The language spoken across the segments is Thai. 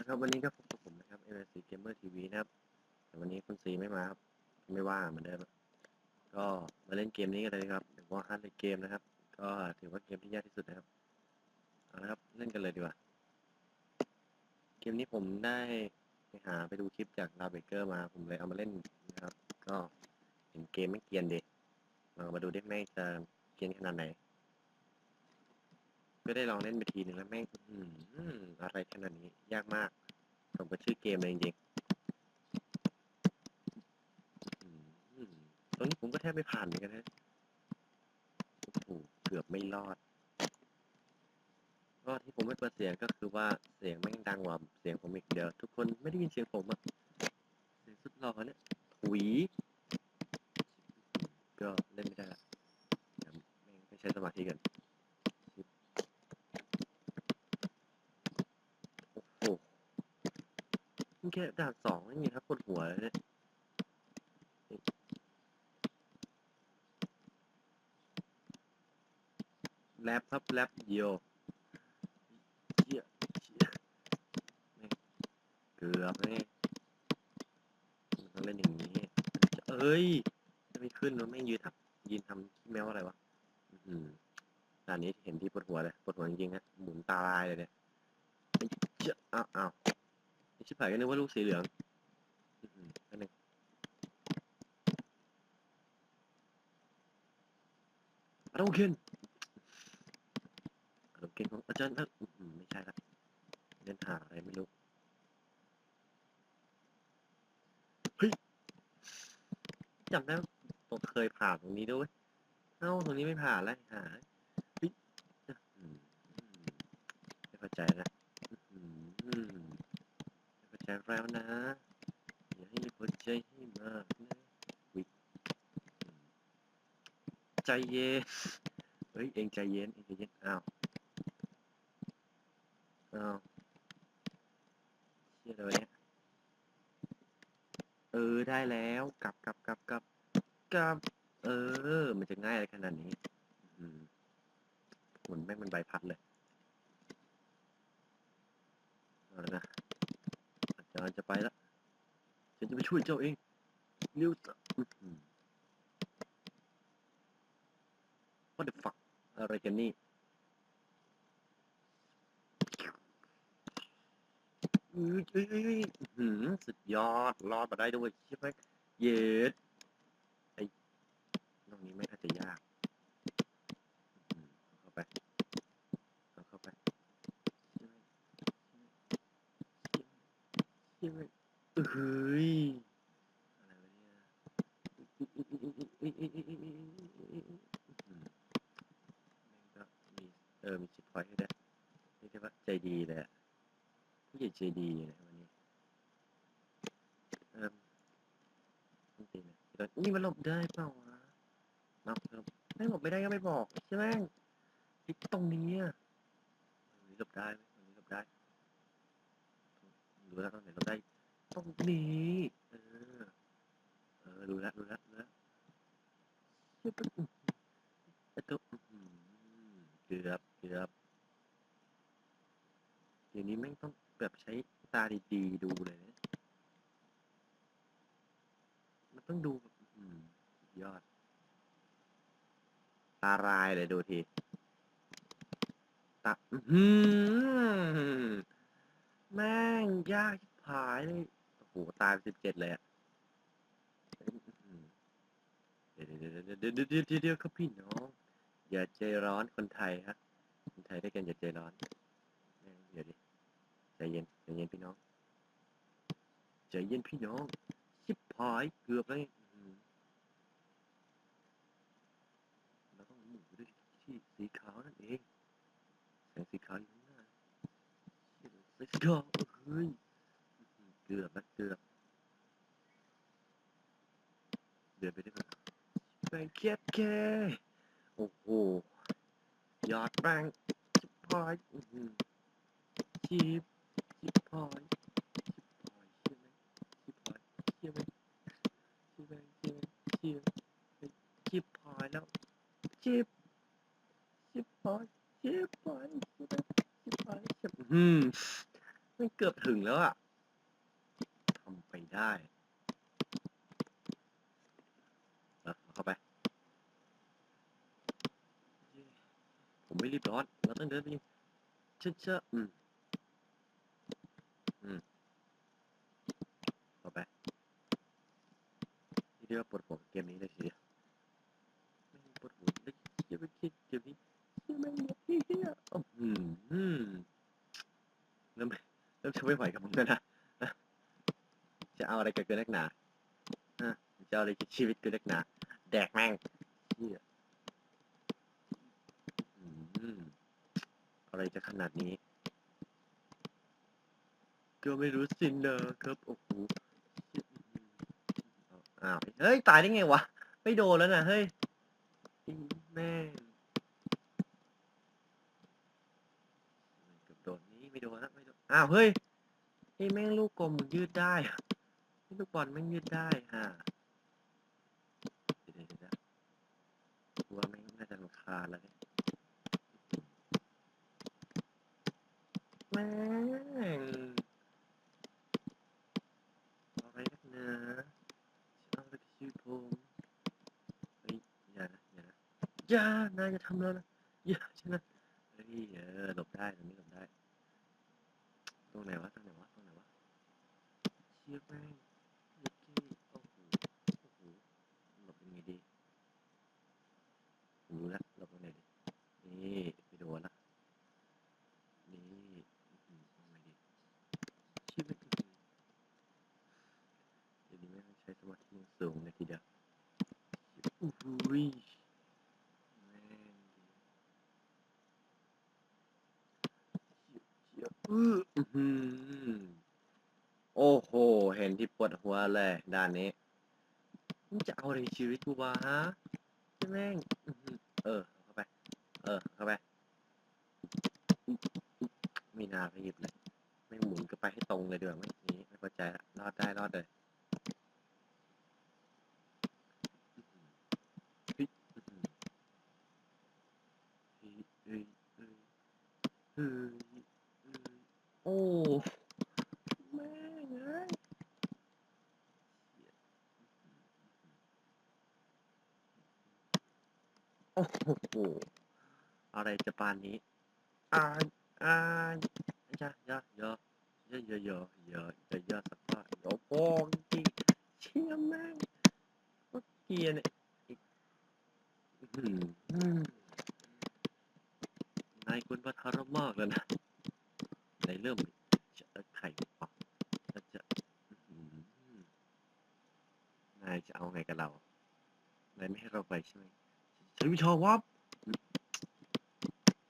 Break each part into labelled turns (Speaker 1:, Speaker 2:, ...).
Speaker 1: นะครับวันนี้ก็พบกับผมนะครับ MSC Gamer TV นะครับ แต่วันนี้คุณซีไม่มาครับ ไม่ว่าเหมือนเดิมก็มาเล่นเกมนี้กันเลยครับเดี๋ยวว่าฮันในเกมนะครับ ก็ถือว่าเกมที่ยากที่สุดนะครับเอาละครับเล่นกันเลยดีกว่า เกมนี้ผมได้ไปหาไปดูคลิปจากลาเบเกอร์มาผมเลยเอามาเล่นนะครับ ก็เห็นเกมไม่เกียนเด็ลองมาดูไดิแม่งจะเกียนขนาดไหน ก็ได้ลองเล่นไปทีหนึ่งแล้วแม่งอื้อะไรขนาดนี้ ยากมากสมกับชื่อเกมเลยจริงๆอื้อหือตรงนี้ผมก็แทบไม่ผ่านเหมือนกันนะโอ้โหเกือบไม่รอดก็ที่ผมไม่เปิดเสียงก็คือว่าเสียงแม่งดังกว่าเสียงผมอีกเดี๋ยวทุกคนไม่ได้ยินเสียงผมอะเสียงสุดหล่อเนี่ยถุยก็เล่นไม่ได้ละเดี๋ยวแม่งไปใช้สมาธิกัน โอ้โหนี่ แค่ด่านสองไม่มีครับปวดหัวเลยเนี่ยแรปครับแรปโยเชี่ยเชี่ยเกือบเลยมันเล่นอย่างนี้ เอ้ย จะไม่ขึ้นมันไม่ยืนทับยืนทำขี้แมวอะไรวะ อื้อหือด่านนี้เห็นที่ปวดหัวเลยปวดหัวจริงๆฮะหมุนตาลายเลยเนี่ยเอ้าวอ้า ชิบหายก็นึกว่าลูกสีเหลืองอันนึงอาราโอเคนอาราโอเคนของอาจารย์นะไม่ใช่ละเล่นหาอะไรไม่รู้ เฮ้ยจำได้ผมเคยผ่านตรงนี้ด้วย เอ้าตรงนี้ไม่ผ่านแล้วหายอื้อหือไม่เข้าใจนะ เข้าใจแล้วนะ อย่าให้เข้าใจให้มากนะวิใจเย็น เฮ้ย เองใจเย็น เองใจเย็น อ้าว อ้าวเชี่อะไรวะเนี่ยเออ ได้แล้ว กลับกลับกลับกลับกลับ เออ มันจะง่ายอะไรขนาดนี้ อืมหมุนแม่งมันใบพัดเลย เอาละนะ อาจารย์จะไปละฉันจะไปช่วยเจ้าเองเร็วจ้ะอื้อหือ What the fuck อะไรกันนี่เอ้ยเอ้ยเอ้ยเอ้ยอื้อหือสุดยอด รอดมาได้ด้วยใช่ไหมเย็ดไอ้ตรงนี้ไม่น่าจะยากอื้อหือเข้าไปเอาเข้าไปใช่ไหม ใช่ไหมเฮ้ยอะไรวะเนี่ยแม่งก็มีเออมีชิปพอยต์ให้ด้วยเรียกได้ว่าใจดีเลยอะผู้ใหญ่ใจดีเลยวันนี้เออต้องตีนะนี่มันหลบได้เปล่าวะมาเพิ่มไม่หลบไม่ได้ก็ไม่บอกใช่ไหมไอ้ตรงนี้อะหลบได้ไหมหลบได้ รู้แล้วตรงไหนหลบได้ตรงนี้เออ เออดูแล้วดูแล้วดูแลวเชี่ยเป็นอื้อหือไอ้ตัวเกือบเกือบเดี๋ยวนี้แม่งต้องแบบใช้ตาดีๆดูเลยนะมันต้องดูอยอดตารายเลยดูทีตาอื้อหือ แม่ง ยากชิบหายเลยโอ้โหตายสิบเจ็ดเลยอะเดี๋ยวเดี๋ยวเดี๋ยวเดี๋ยวเดี๋ยวเดี๋ยวครับพี่น้อง อย่าใจร้อนคนไทยฮะ คนไทยด้วยกันอย่าใจร้อนแม่งเดี๋ยวดิใจเย็นใจเย็นพี่น้องใจเย็นพี่น้องชิบหายเกือบเลยเราต้องหมุนด้วยที่สีขาวนั่นเองแสงสีขาวอยู่ข้างหน้าเชี่ยแสงสีขาว ฮ้ย เกือบนะเกือบเดินไปได้ไหมแบงเคียดแค่โอ้โหยอดแบงชิบพอยอื้อหือชิบชิบพอยชิบพอยเชื่อไหมชิบพอยเชื่อไหมชิบแบงเชื่อไหมชิบพอยแล้วชิบชิบพอยชิบพอยชิบแบงชิบพอยชิบอืม เกือบถึงแล้วอะทำไปได้เข้าไป ผมไม่รีบร้อน เราต้องเดินไปเชื่อเชื่ออืม อืมเข้าไปเรียวปวดหัวเกมนี้เลยทีเดียวไม่งปวดหัวเลยเชี่ยไปคิดเกมนี้เชี่ยแม่งเนี่ยเฮียอืมอืมเริ่มเริ่ม จะไม่ไหวกับมึงแล้วนะจะเอาอะไรกับเกินนักหนาจะเอาอะไรกับชีวิตเกินนักหนา แดกแม่งอะไรจะขนาดนี้ ก็ไม่รู้สินะครับ โอ้โหอ้าว เฮ้ย ตายได้ไงวะ ไม่โดนแล้วนะเฮ้ยแม่กือบโดนนี้ไม่โดนแล้วไม่โดน อ้าว เฮ้ย ไอ้แม่งลูกกลมยืดได้อะไอลูกบอลแม่งยืดได้ฮะเดี๋ยวเดี๋ยวว่าแม่งน่าจะรำคาญแล้วเนี่ยแม่งอะไรนักหนาจะเอาอะไรกับชีวิตผมเฮ้ยอย่านะอย่านะอย่านายจะทำแล้วนะอย่าใช่ไหมเฮ้ยเออหลบได้ตรงนี้หลบได้ ตรงไหนวะตรงไหนวะตรงไหนวะ เชี่ยแม่งเมื่อกี้โอ้โหโอ้โหหลบยังไงดีรู้ล้วหลบตรงไหนดีนี่ไปโดนละนี่อืมเอาไงดีชีวิตอืมเดี๋ยวนี้ไม่งใช้สมาธิสูงเลยทีเดียวโอ้โหยแม่งเจียวเยอื้ออื้อหือโอ้โห เห็นที่ปวดหัวเลยด้านนี้มึงจะเอาอะไรชีวิตกูวะฮะใช่แม่งอื้อหือเออเอาเข้าไป เออ เข้าไปไม่น่ารีบเลยไม่หมุนก็ไปให้ตรงเลยเดี๋ยวาไม่นี้ไม่พอใจละรอดได้รอดเลยอื้อหือเฮ้ยอื้อหือเฮ้ยเฮ้ยเฮ้ยเฮ้ยเฮ้ยโอ้แม่งเอ้ยเหี้ยโอ้โหอะไรจะปานนี้อ่าอ่าเยอะเยอะเยอะเยอะเยะยะยะยะยะสักพักเยวโป้งจริงเชี่ยแม่งเมื่อกี้เนี่ยอืมนายคุณพัทรมากแล้วนะนายเริ่มจะไข่ปอกแล้วจะนายจะเอาไงกับเรานายไม่ให้เราไปใช่ไหม ใช้วิชาวับ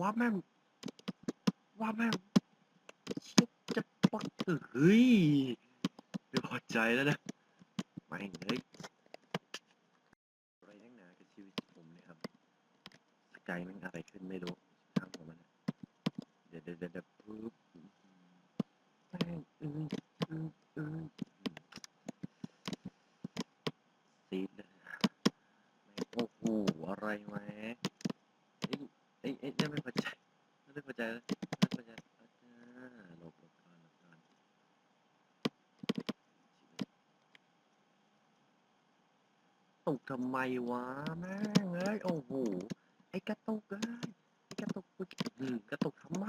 Speaker 1: วับแม่งวับแม่งเชี่ยจะปักเฮ้ยไม่พอใจแล้วนะไม่งเลยอะไรนักหนากับชีวิตผมเนี่ยครับสกายแม่งอะไรขึ้นไม่รู้ทางผมมันะเดี๋ยวเดี๋ยวเดี๋ยวปุ๊บแม่งอืออืออือซีดเลยแม่งโอ้โห อะไรแม่เอ้ยเอ้ยเอ้ยไม่พอใจไม่พอใจแล้วไม่พอใจอาจารย์หลบหลบก่อนหลบก่อนตกทำไมวะแม่งเอ้ยโอ้โหไอ้กระตุกเอ้ยไอ้กระตุกกูอืมกระตุกทำไม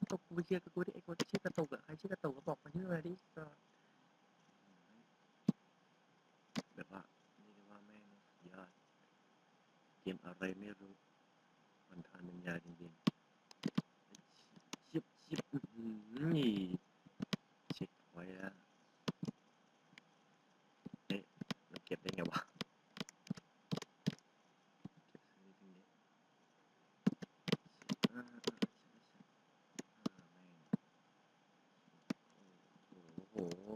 Speaker 1: กระตุกกูไปเชียร์กูดิไอ้คนที่ชื่อกระตุกอะใครชื่อกระตุกก็บอกมาชื่อมาดิบบว่านี่เรียกว่าแม่งสุดยอดเกมอะ ไม่รู้ มันทานมันยาจริงๆชิบชิบนี่เช็คไว้แล้วเอ๊ะเราเก็บได้ไงวะเก็บสักนิดนึงดิอ่าอ่าใช่ใช่อ่าแม่งโอ้โห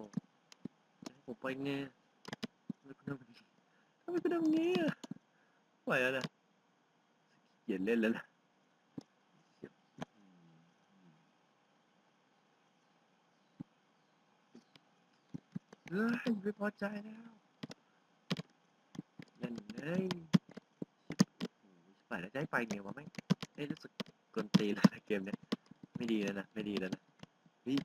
Speaker 1: จะให้ผมไปไงทำไมคุณทำแบบนี้ทำไมคุณทำอย่างนี้อะไหวแล้วนะ เย็นเล่นแล้วนะเฮ้ยไม่พอใจแล้วนั่นเลยไปแล้วได้ไปไงวะหม่เอ้ยรู้สึกกลนตีแล้วนะเกมเนี้ยไม่ดีแล้วนะ ไม่ดีแล้วนะนี่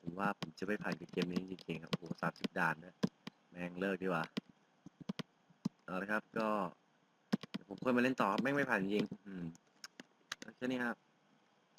Speaker 1: ผมว่าผมจะไม่ผ่านเกมนี้จริงๆครับโอ้โหสามสิบด่านนะ แม่งเลิกดีกว่าเอาละครับก็ ผมเคยมาเล่นต่อแม่งไม่ผ่านจริงอืมแค่นี้ครับ